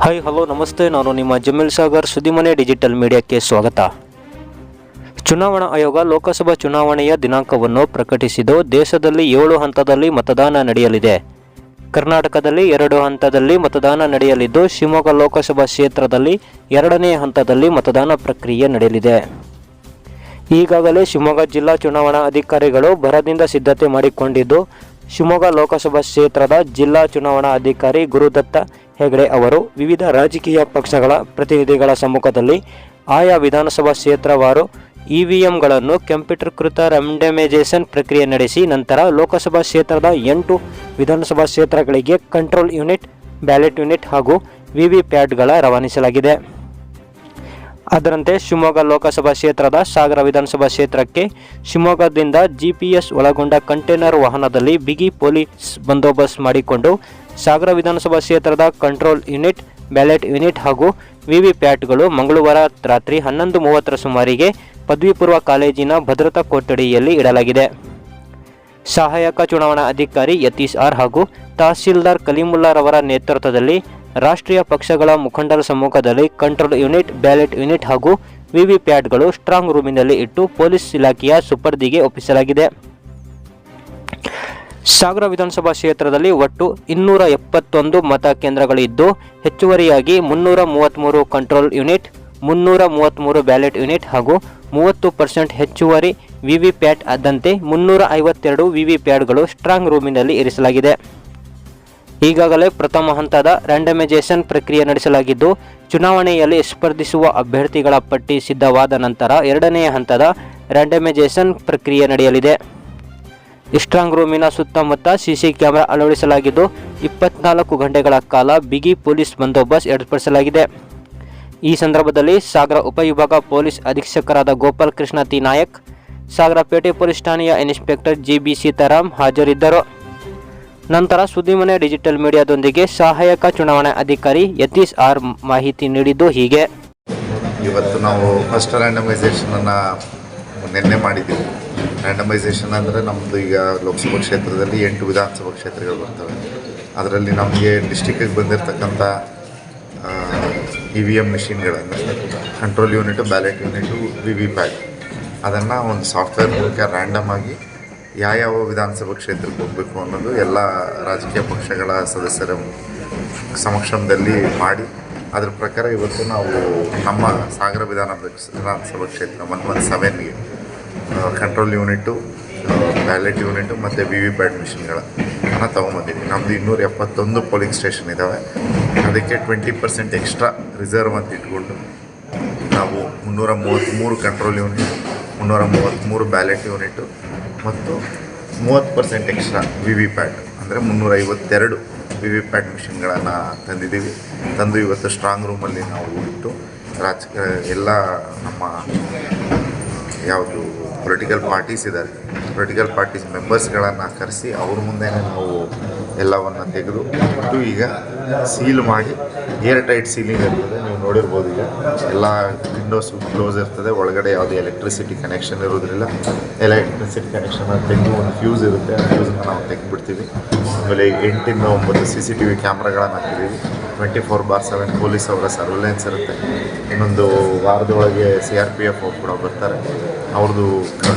Hi hello ನಮಸ್ತೆ. ನಾನು ನಿಮ್ಮ ಜಮೀಲ್ ಸಾಗರ್ ಸುದ್ದಿಮನೆ ಡಿಜಿಟಲ್ ಮೀಡಿಯಾಕ್ಕೆ ಸ್ವಾಗತ. ಚುನಾವಣಾ ಆಯೋಗ ಲೋಕಸಭಾ ಚುನಾವಣೆಯ ದಿನಾಂಕವನ್ನು ಪ್ರಕಟಿಸಿದ್ದು, ದೇಶದಲ್ಲಿ ಏಳು ಹಂತದಲ್ಲಿ ಮತದಾನ ನಡೆಯಲಿದೆ. ಕರ್ನಾಟಕದಲ್ಲಿ ಎರಡು ಹಂತದಲ್ಲಿ ಮತದಾನ ನಡೆಯಲಿದ್ದು, ಶಿವಮೊಗ್ಗ ಲೋಕಸಭಾ ಕ್ಷೇತ್ರದಲ್ಲಿ ಎರಡನೇ ಹಂತದಲ್ಲಿ ಮತದಾನ ಪ್ರಕ್ರಿಯೆ ನಡೆಯಲಿದೆ. ಈಗಾಗಲೇ ಶಿವಮೊಗ್ಗ ಜಿಲ್ಲಾ ಚುನಾವಣಾ ಅಧಿಕಾರಿಗಳು ಭರದಿಂದ ಸಿದ್ಧತೆ ಮಾಡಿಕೊಂಡಿದ್ದು, ಶಿವಮೊಗ್ಗ ಲೋಕಸಭಾ ಕ್ಷೇತ್ರದ ಜಿಲ್ಲಾ ಚುನಾವಣಾ ಅಧಿಕಾರಿ ಗುರುದತ್ತ ಹೆಗಡೆ ಅವರು ವಿವಿಧ ರಾಜಕೀಯ ಪಕ್ಷಗಳ ಪ್ರತಿನಿಧಿಗಳ ಸಮ್ಮುಖದಲ್ಲಿ ಆಯಾ ವಿಧಾನಸಭಾ ಕ್ಷೇತ್ರವಾರು ಇವಿಎಂಗಳನ್ನು ಕಂಪ್ಯೂಟರ್ಕೃತ ರೆಂಡಮೈಜೇಷನ್ ಪ್ರಕ್ರಿಯೆ ನಡೆಸಿ ನಂತರ ಲೋಕಸಭಾ ಕ್ಷೇತ್ರದ ಎಂಟು ವಿಧಾನಸಭಾ ಕ್ಷೇತ್ರಗಳಿಗೆ ಕಂಟ್ರೋಲ್ ಯೂನಿಟ್, ಬ್ಯಾಲೆಟ್ ಯೂನಿಟ್ ಹಾಗೂ ವಿವಿಪ್ಯಾಟ್ಗಳ ರವಾನಿಸಲಾಗಿದೆ. ಅದರಂತೆ ಶಿವಮೊಗ್ಗ ಲೋಕಸಭಾ ಕ್ಷೇತ್ರದ ಸಾಗರ ವಿಧಾನಸಭಾ ಕ್ಷೇತ್ರಕ್ಕೆ ಶಿವಮೊಗ್ಗದಿಂದ ಜಿಪಿಎಸ್ ಒಳಗೊಂಡ ಕಂಟೈನರ್ ವಾಹನದಲ್ಲಿ ಬಿಗಿ ಪೊಲೀಸ್ ಬಂದೋಬಸ್ತ್ ಮಾಡಿಕೊಂಡು ಸಾಗರ ವಿಧಾನಸಭಾ ಕ್ಷೇತ್ರದ ಕಂಟ್ರೋಲ್ ಯೂನಿಟ್ ಬ್ಯಾಲೆಟ್ ಯೂನಿಟ್ ಹಾಗೂ ವಿವಿಪ್ಯಾಟ್ಗಳು ಮಂಗಳವಾರ ರಾತ್ರಿ ಹನ್ನೊಂದು ಮೂವತ್ತರ ಸುಮಾರಿಗೆ ಪದವಿ ಪೂರ್ವ ಕಾಲೇಜಿನ ಭದ್ರತಾ ಕೊಠಡಿಯಲ್ಲಿ ಇಡಲಾಗಿದೆ. ಸಹಾಯಕ ಚುನಾವಣಾ ಅಧಿಕಾರಿ ಯತೀಶ್ ಆರ್ ಹಾಗೂ ತಹಸೀಲ್ದಾರ್ ಕಲೀಮುಲ್ಲಾರವರ ನೇತೃತ್ವದಲ್ಲಿ ರಾಷ್ಟ್ರೀಯ ಪಕ್ಷಗಳ ಮುಖಂಡರ ಸಮ್ಮುಖದಲ್ಲಿ ಕಂಟ್ರೋಲ್ ಯೂನಿಟ್ ಬ್ಯಾಲೆಟ್ ಯೂನಿಟ್ ಹಾಗೂ ವಿವಿಪ್ಯಾಟ್ಗಳು ಸ್ಟ್ರಾಂಗ್ ರೂಮಿನಲ್ಲಿ ಇಟ್ಟು ಪೊಲೀಸ್ ಇಲಾಖೆಯ ಸುಪರ್ದಿಗೆ ಒಪ್ಪಿಸಲಾಗಿದೆ. ಸಾಗರ ವಿಧಾನಸಭಾ ಕ್ಷೇತ್ರದಲ್ಲಿ ಒಟ್ಟು ಇನ್ನೂರ ಎಪ್ಪತ್ತೊಂದು ಮತ ಕೇಂದ್ರಗಳಿದ್ದು, ಹೆಚ್ಚುವರಿಯಾಗಿ ಮುನ್ನೂರ ಮೂವತ್ತ್ಮೂರು ಕಂಟ್ರೋಲ್ ಯೂನಿಟ್ ಮುನ್ನೂರ ಮೂವತ್ತ್ಮೂರು ಬ್ಯಾಲೆಟ್ ಯೂನಿಟ್ ಹಾಗೂ ಮೂವತ್ತು ಪರ್ಸೆಂಟ್ ಹೆಚ್ಚುವರಿ ವಿವಿಪ್ಯಾಟ್ ಆದಂತೆ ಮುನ್ನೂರ ಐವತ್ತೆರಡು ವಿವಿಪ್ಯಾಟ್ಗಳು ಸ್ಟ್ರಾಂಗ್ ರೂಮಿನಲ್ಲಿ ಇರಿಸಲಾಗಿದೆ. ಈಗಾಗಲೇ ಪ್ರಥಮ ಹಂತದ ರ್ಯಾಂಡಮೈಸೇಷನ್ ಪ್ರಕ್ರಿಯೆ ನಡೆಸಲಾಗಿದ್ದು, ಚುನಾವಣೆಯಲ್ಲಿ ಸ್ಪರ್ಧಿಸುವ ಅಭ್ಯರ್ಥಿಗಳ ಪಟ್ಟಿ ಸಿದ್ಧವಾದ ನಂತರ ಎರಡನೆಯ ಹಂತದ ರ್ಯಾಂಡಮೈಸೇಷನ್ ಪ್ರಕ್ರಿಯೆ ನಡೆಯಲಿದೆ. ಸ್ಟ್ರಾಂಗ್ ರೂಮಿನ ಸುತ್ತಮುತ್ತ ಸಿಸಿ ಕ್ಯಾಮೆರಾ ಅಳವಡಿಸಲಾಗಿದ್ದು, ಇಪ್ಪತ್ನಾಲ್ಕು ಗಂಟೆಗಳ ಕಾಲ ಬಿಗಿ ಪೊಲೀಸ್ ಬಂದೋಬಸ್ತ್ ಏರ್ಪಡಿಸಲಾಗಿದೆ. ಈ ಸಂದರ್ಭದಲ್ಲಿ ಸಾಗರ ಉಪವಿಭಾಗ ಪೊಲೀಸ್ ಅಧೀಕ್ಷಕರಾದ ಗೋಪಾಲ್ ಕೃಷ್ಣ ತಿ ನಾಯಕ್ ಸಾಗರ ಪೇಟೆ ಪೊಲೀಸ್ ಠಾಣೆಯ ಇನ್ಸ್ಪೆಕ್ಟರ್ ಜಿ. ಬಿ. ಸೀತಾರಾಮ್ ಹಾಜರಿದ್ದರು. ನಂತರ ಸುದ್ದಿಮನೆ ಡಿಜಿಟಲ್ ಮೀಡಿಯಾದೊಂದಿಗೆ ಸಹಾಯಕ ಚುನಾವಣಾ ಅಧಿಕಾರಿ ಯತೀಶ್ ಆರ್ ಮಾಹಿತಿ ನೀಡಿದ್ದು ಹೀಗೆ. ಇವತ್ತು ನಾವು ಫಸ್ಟ್ ರ್ಯಾಂಡಮೈಸೇಷನನ್ನು ನಿನ್ನೆ ಮಾಡಿದ್ದೀವಿ. ರ್ಯಾಂಡಮೈಸೇಷನ್ ಅಂದರೆ ನಮ್ಮದು ಈಗ ಲೋಕಸಭಾ ಕ್ಷೇತ್ರದಲ್ಲಿ ಎಂಟು ವಿಧಾನಸಭಾ ಕ್ಷೇತ್ರಗಳು ಬರ್ತವೆ. ಅದರಲ್ಲಿ ನಮಗೆ ಡಿಸ್ಟಿಕ್ಕಿಗೆ ಬಂದಿರತಕ್ಕಂಥ E V M ಮಿಷಿನ್ಗಳನ್ನು control unit ballot unit V V PAT ಅದನ್ನು ಒಂದು ಸಾಫ್ಟ್ವೇರ್ ಮೂಲಕ ರ್ಯಾಂಡಮ್ ಆಗಿ ಯಾವ್ಯಾವ ವಿಧಾನಸಭಾ ಕ್ಷೇತ್ರಕ್ಕೆ ಹೋಗಬೇಕು ಅನ್ನೋದು ಎಲ್ಲ ರಾಜಕೀಯ ಪಕ್ಷಗಳ ಸದಸ್ಯರ ಸಮಕ್ಷಮದಲ್ಲಿ ಮಾಡಿ, ಅದ್ರ ಪ್ರಕಾರ ಇವತ್ತು ನಾವು ನಮ್ಮ ಸಾಗರ ವಿಧಾನ ವಿಧಾನಸಭಾ ಕ್ಷೇತ್ರ ಒನ್ ಒನ್ ಸೆವೆನ್ಗೆ ಕಂಟ್ರೋಲ್ ಯೂನಿಟ್ಟು ಬ್ಯಾಲೆಟ್ ಯೂನಿಟು ಮತ್ತು ವಿ ವಿ ಪ್ಯಾಟ್ ಮಿಷಿನ್ಗಳನ್ನು ತೊಗೊಂಬಂದಿದ್ವಿ. ನಮ್ಮದು ಇನ್ನೂರ ಎಪ್ಪತ್ತೊಂದು ಪೋಲಿಂಗ್ ಸ್ಟೇಷನ್ ಇದ್ದಾವೆ ಅದಕ್ಕೆ ಟ್ವೆಂಟಿ ಪರ್ಸೆಂಟ್ ಎಕ್ಸ್ಟ್ರಾ ರಿಸರ್ವ್ ಅಂತ ಇಟ್ಕೊಂಡು ನಾವು ಮುನ್ನೂರ ಮೂವತ್ತ್ಮೂರು ಕಂಟ್ರೋಲ್ ಯೂನಿಟ್ ಮುನ್ನೂರ ಮೂವತ್ತ್ಮೂರು ಬ್ಯಾಲೆಟ್ ಯೂನಿಟು ಮತ್ತು ಮೂವತ್ತು percent extra V V PAT ಅಂದರೆ ಮುನ್ನೂರ ಐವತ್ತೆರಡು ವಿ ವಿ ಪ್ಯಾಟ್ ಮಿಷಿನ್ಗಳನ್ನು ತಂದಿದ್ದೀವಿ ತಂದು ಇವತ್ತು ಸ್ಟ್ರಾಂಗ್ ರೂಮಲ್ಲಿ ನಾವು ಇಟ್ಟು ರಾಜ, ಎಲ್ಲ ನಮ್ಮ ಯಾವುದು ಪೊಲಿಟಿಕಲ್ ಪಾರ್ಟೀಸ್ ಇದ್ದಾರೆ. ಪೊಲಿಟಿಕಲ್ ಪಾರ್ಟೀಸ್ ಮೆಂಬರ್ಸ್ಗಳನ್ನು ಕರೆಸಿ ಅವ್ರ ಮುಂದೆನೇ ನಾವು ಎಲ್ಲವನ್ನು ತೆಗೆದು ಇಟ್ಟು ಈಗ ಸೀಲ್ ಮಾಡಿ ಏರ್ ಟೈಟ್ ಸೀಲಿಂಗ್ ಇರ್ತದೆ. ನೀವು ನೋಡಿರ್ಬೋದು ಈಗ ಎಲ್ಲ ವಿಂಡೋಸ್ ಕ್ಲೋಸ್ ಇರ್ತದೆ. ಒಳಗಡೆ ಯಾವುದೇ ಎಲೆಕ್ಟ್ರಿಸಿಟಿ ಕನೆಕ್ಷನ್ ಇರೋದ್ರಿಲ್ಲ ಎಲೆಕ್ಟ್ರಿಸಿಟಿ ಕನೆಕ್ಷನ್ ತೆಗೆದು ಒಂದು ಫ್ಯೂಸ್ ಇರುತ್ತೆ. ಆ ಫ್ಯೂಸನ್ನ ನಾವು ತೆಗೆದುಬಿಡ್ತೀವಿ. ಆಮೇಲೆ ಎಂಟಿಂದ ಒಂಬತ್ತು ಸಿ ಸಿ ಟಿ ವಿ ಕ್ಯಾಮ್ರಾಗಳನ್ನು ಹಾಕಿದ್ದೀವಿ. Twenty four bar seven police ಅವರ ಸರ್ವಿಲೆನ್ಸ್ ಇರುತ್ತೆ. ಇನ್ನೊಂದು ವಾರದೊಳಗೆ ಸಿ ಆರ್ ಪಿ ಎಫ್ ಅವ್ರು ಕೂಡ ಬರ್ತಾರೆ. ಅವ್ರದ್ದು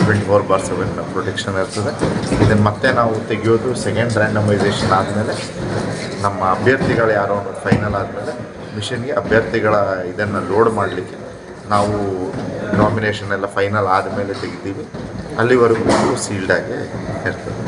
twenty four bar seven protection ಇರ್ತದೆ. ಇದನ್ನು ಮತ್ತೆ ನಾವು ತೆಗೆಯೋದು ಸೆಕೆಂಡ್ ರ್ಯಾಂಡಮೈಸೇಷನ್ ಆದಮೇಲೆ ನಮ್ಮ ಅಭ್ಯರ್ಥಿಗಳು ಯಾರೋ ಅನ್ನೋದು ಫೈನಲ್ ಆದಮೇಲೆ ಮಿಷನ್ಗೆ ಅಭ್ಯರ್ಥಿಗಳ ಇದನ್ನು ಲೋಡ್ ಮಾಡಲಿಕ್ಕೆ ನಾವು ನಾಮಿನೇಷನ್ ಎಲ್ಲ ಫೈನಲ್ ಆದಮೇಲೆ ತೆಗಿತೀವಿ ಅಲ್ಲಿವರೆಗೂ ಸೀಲ್ಡಾಗಿ ಇರ್ತದೆ.